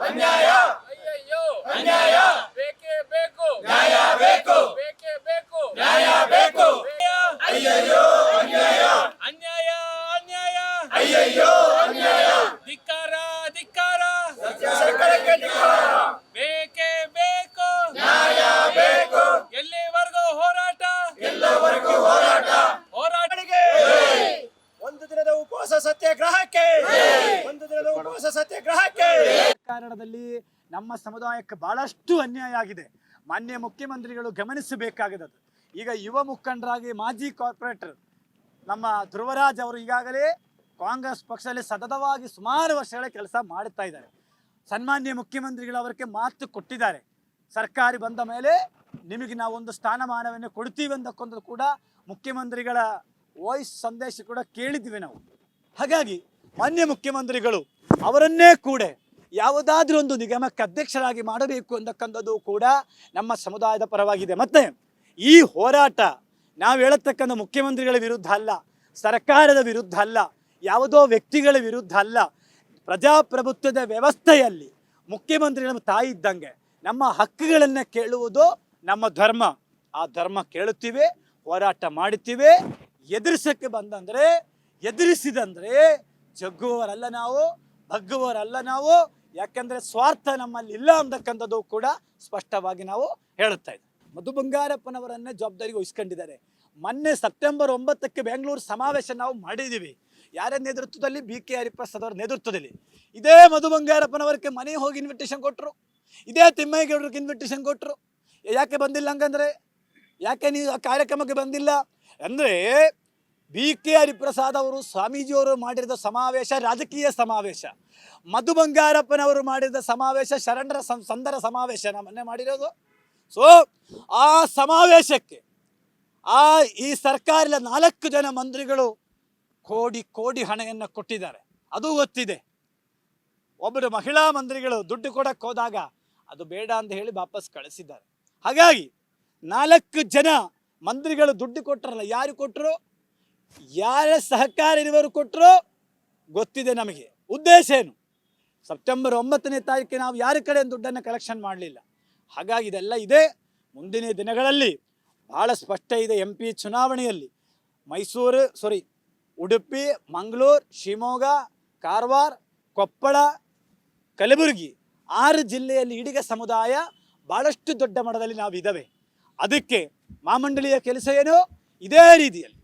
ಅನ್ಯಾಯ. ಅಯ್ಯಯ್ಯೋ. ಅನ್ಯಾಯ. ಬೇಕೇ ಬೇಕು. ನ್ಯಾಯ ಬೇಕು. ಬೇಕೇ ಬೇಕು. ನ್ಯಾಯ ಬೇಕು. ಅಯ್ಯಯ್ಯೋ. ಅನ್ಯಾಯ ಅನ್ಯಾಯ. ಅನ್ಯಾಯ. ಅಯ್ಯಯ್ಯೋ ಅನ್ಯಾಯ. ದಿಕ್ಕ ಧಿಕ್ಕಾರ ಸರ್ಕಾರಕ್ಕೆ ಧಿಕ್ಕಾರ ಬೇಕೇ ಬೇಕು ನ್ಯಾಯ ಬೇಕು ಎಲ್ಲಿವರೆಗೂ ಹೋರಾಟ ಎಲ್ಲವರೆಗೂ ಹೋರಾಟ ಹೋರಾಟಕ್ಕೆ ಒಂದು ದಿನದ ಉಪವಾಸ ಸತ್ಯಾಗ್ರಹಕ್ಕೆ ಒಂದು ದಿನದ ಉಪವಾಸ ಸತ್ಯಾಗ್ರಹಕ್ಕೆ ಕಾರಣದಲ್ಲಿ ನಮ್ಮ ಸಮುದಾಯಕ್ಕೆ ಬಹಳಷ್ಟು ಅನ್ಯಾಯ ಆಗಿದೆ. ಮಾನ್ಯ ಮುಖ್ಯಮಂತ್ರಿಗಳು ಗಮನಿಸಬೇಕಾಗಿದೆ. ಈಗ ಯುವ ಮುಖಂಡರಾಗಿ ಮಾಜಿ ಕಾರ್ಪೊರೇಟರ್ ನಮ್ಮ ಧ್ರುವರಾಜ್ ಅವರು ಈಗಾಗಲೇ ಕಾಂಗ್ರೆಸ್ ಪಕ್ಷದಲ್ಲಿ ಸತತವಾಗಿ ಸುಮಾರು ವರ್ಷಗಳ ಕೆಲಸ ಮಾಡುತ್ತಾ ಇದ್ದಾರೆ. ಸನ್ಮಾನ್ಯ ಮುಖ್ಯಮಂತ್ರಿಗಳು ಅವರಿಗೆ ಮಾತು ಕೊಟ್ಟಿದ್ದಾರೆ. ಸರ್ಕಾರಿ ಬಂದ ಮೇಲೆ ನಿಮಗೆ ನಾವು ಒಂದು ಸ್ಥಾನಮಾನವನ್ನು ಕೊಡ್ತೀವಿ ಅಂತಕ್ಕೊಂದು ಕೂಡ ಮುಖ್ಯಮಂತ್ರಿಗಳ ವಾಯ್ಸ್ ಸಂದೇಶ ಕೂಡ ಕೇಳಿದ್ವಿ ನಾವು. ಹಾಗಾಗಿ ಮಾನ್ಯ ಮುಖ್ಯಮಂತ್ರಿಗಳು ಅವರನ್ನೇ ಕೂಡ ಯಾವುದಾದ್ರೂ ಒಂದು ನಿಗಮಕ್ಕೆ ಅಧ್ಯಕ್ಷರಾಗಿ ಮಾಡಬೇಕು ಅಂತಕ್ಕಂಥದ್ದು ಕೂಡ ನಮ್ಮ ಸಮುದಾಯದ ಪರವಾಗಿದೆ. ಮತ್ತೆ ಈ ಹೋರಾಟ ನಾವು ಹೇಳತಕ್ಕಂಥ ಮುಖ್ಯಮಂತ್ರಿಗಳ ವಿರುದ್ಧ ಅಲ್ಲ, ಸರ್ಕಾರದ ವಿರುದ್ಧ ಅಲ್ಲ, ಯಾವುದೋ ವ್ಯಕ್ತಿಗಳ ವಿರುದ್ಧ ಅಲ್ಲ, ಪ್ರಜಾಪ್ರಭುತ್ವದ ವ್ಯವಸ್ಥೆಯಲ್ಲಿ ಮುಖ್ಯಮಂತ್ರಿಗಳ ತಾಯಿ ಇದ್ದಂಗೆ ನಮ್ಮ ಹಕ್ಕುಗಳನ್ನು ಕೇಳುವುದು ನಮ್ಮ ಧರ್ಮ. ಆ ಧರ್ಮ ಕೇಳುತ್ತೀವಿ, ಹೋರಾಟ ಮಾಡುತ್ತೀವಿ. ಎದುರಿಸಕ್ಕೆ ಬಂದಂದ್ರೆ, ಎದುರಿಸಿದಂದ್ರೆ ಜಗ್ಗುವವರಲ್ಲ ನಾವು ಬಗ್ಗುವವರಲ್ಲ ನಾವು ಯಾಕಂದ್ರೆ ಸ್ವಾರ್ಥ ನಮ್ಮಲ್ಲಿ ಇಲ್ಲ ಅಂತಕ್ಕಂಥದ್ದು ಕೂಡ ಸ್ಪಷ್ಟವಾಗಿ ನಾವು ಹೇಳುತ್ತಾ ಇದ್ದೀವಿ ಮಧು ಬಂಗಾರಪ್ಪನವರನ್ನೇ ಜವಾಬ್ದಾರಿಗೆ ವಹಿಸ್ಕೊಂಡಿದ್ದಾರೆ. ಮೊನ್ನೆ ಸೆಪ್ಟೆಂಬರ್ ಒಂಬತ್ತಕ್ಕೆ ಬೆಂಗಳೂರು ಸಮಾವೇಶ ನಾವು ಮಾಡಿದ್ದೀವಿ. ಯಾರ ನೇತೃತ್ವದಲ್ಲಿ? ಬಿ ಕೆ ಹರಿಪ್ರಸಾದ್ ಅವರ ನೇತೃತ್ವದಲ್ಲಿ. ಇದೇ ಮಧು ಬಂಗಾರಪ್ಪನವರಿಗೆ ಮನೆ ಹೋಗಿ ಇನ್ವಿಟೇಷನ್ ಕೊಟ್ಟರು ಇದೇ ತಿಮ್ಮೇಗೌಡರಿಗೆ ಇನ್ವಿಟೇಷನ್ ಕೊಟ್ಟರು ಯಾಕೆ ಬಂದಿಲ್ಲ ಹಂಗಂದ್ರೆ? ಯಾಕೆ ನೀವು ಆ ಕಾರ್ಯಕ್ರಮಕ್ಕೆ ಬಂದಿಲ್ಲ? ಅಂದರೆ ಬಿ ಕೆ ಹರಿಪ್ರಸಾದ್ ಅವರು ಸ್ವಾಮೀಜಿಯವರು ಮಾಡಿದ ಸಮಾವೇಶ, ರಾಜಕೀಯ ಸಮಾವೇಶ. ಮಧು ಬಂಗಾರಪ್ಪನವರು ಮಾಡಿದ ಸಮಾವೇಶ, ಶರಣರ ಸಂದರ ಸಮಾವೇಶ ಮೊನ್ನೆ ಮಾಡಿರೋದು. ಸೊ ಆ ಸಮಾವೇಶಕ್ಕೆ ಆ, ಈ ಸರ್ಕಾರದ ನಾಲ್ಕು ಜನ ಮಂತ್ರಿಗಳು ಕೋಡಿ ಕೋಡಿ ಹಣವನ್ನು ಕೊಟ್ಟಿದ್ದಾರೆ. ಅದು ಗೊತ್ತಿದೆ. ಒಬ್ಬರು ಮಹಿಳಾ ಮಂತ್ರಿಗಳು ದುಡ್ಡು ಕೊಡಕ್ಕೆ ಹೋದಾಗ ಅದು ಬೇಡ ಅಂತ ಹೇಳಿ ವಾಪಸ್ ಕಳಿಸಿದ್ದಾರೆ. ಹಾಗಾಗಿ ನಾಲ್ಕು ಜನ ಮಂತ್ರಿಗಳು ದುಡ್ಡು ಕೊಟ್ಟರಲ್ಲ ಯಾರು ಕೊಟ್ಟರು ಯಾರ ಸಹಕಾರ ಇರುವರು ಕೊಟ್ಟರು ಗೊತ್ತಿದೆ ನಮಗೆ. ಉದ್ದೇಶ ಏನು? ಸೆಪ್ಟೆಂಬರ್ ಒಂಬತ್ತನೇ ತಾರೀಕಿಗೆ ನಾವು ಯಾರ ಕಡೆ ದುಡ್ಡನ್ನು ಕಲೆಕ್ಷನ್ ಮಾಡಲಿಲ್ಲ? ಹಾಗಾಗಿ ಇದೆಲ್ಲ ಇದೆ. ಮುಂದಿನ ದಿನಗಳಲ್ಲಿ ಭಾಳ ಸ್ಪಷ್ಟ ಇದೆ ಎಂ ಚುನಾವಣೆಯಲ್ಲಿ. ಮೈಸೂರು ಸಾರಿ ಉಡುಪಿ, ಮಂಗಳೂರು, ಶಿವಮೊಗ್ಗ, ಕಾರವಾರ, ಕೊಪ್ಪಳ, ಕಲಬುರಗಿ ಆರು ಜಿಲ್ಲೆಯಲ್ಲಿ ಇಡಿಗ ಸಮುದಾಯ ಭಾಳಷ್ಟು ದೊಡ್ಡ ಮಟ್ಟದಲ್ಲಿ ನಾವು ಇದ್ದಾವೆ ಅದಕ್ಕೆ ಮಾಮಂಡಳಿಯ ಕೆಲಸ ಏನು? ಇದೇ ರೀತಿಯಲ್ಲಿ.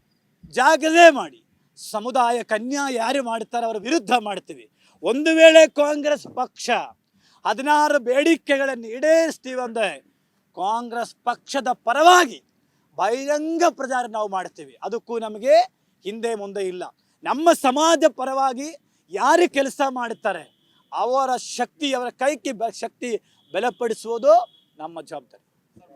ಜಾಗ್ರತೆ ಮಾಡಿ. ಸಮುದಾಯ ಕನ್ಯಾ ಯಾರು ಮಾಡ್ತಾರೆ ಅವರ ವಿರುದ್ಧ ಮಾಡ್ತೀವಿ. ಒಂದು ವೇಳೆ ಕಾಂಗ್ರೆಸ್ ಪಕ್ಷ ಹದಿನಾರು ಬೇಡಿಕೆಗಳನ್ನು ಈಡೇರಿಸ್ತೀವಿ ಅಂದರೆ ಕಾಂಗ್ರೆಸ್ ಪಕ್ಷದ ಪರವಾಗಿ ಬಹಿರಂಗ ಪ್ರಚಾರ ನಾವು ಮಾಡ್ತೀವಿ. ಅದಕ್ಕೂ ನಮಗೆ ಹಿಂದೆ ಮುಂದೆ ಇಲ್ಲ. ನಮ್ಮ ಸಮಾಜ ಪರವಾಗಿ ಯಾರು ಕೆಲಸ ಮಾಡುತ್ತಾರೆ ಅವರ ಶಕ್ತಿ, ಅವರ ಕೈಕಿ ಶಕ್ತಿ ಬಲಪಡಿಸುವುದು ನಮ್ಮ ಜವಾಬ್ದಾರಿ.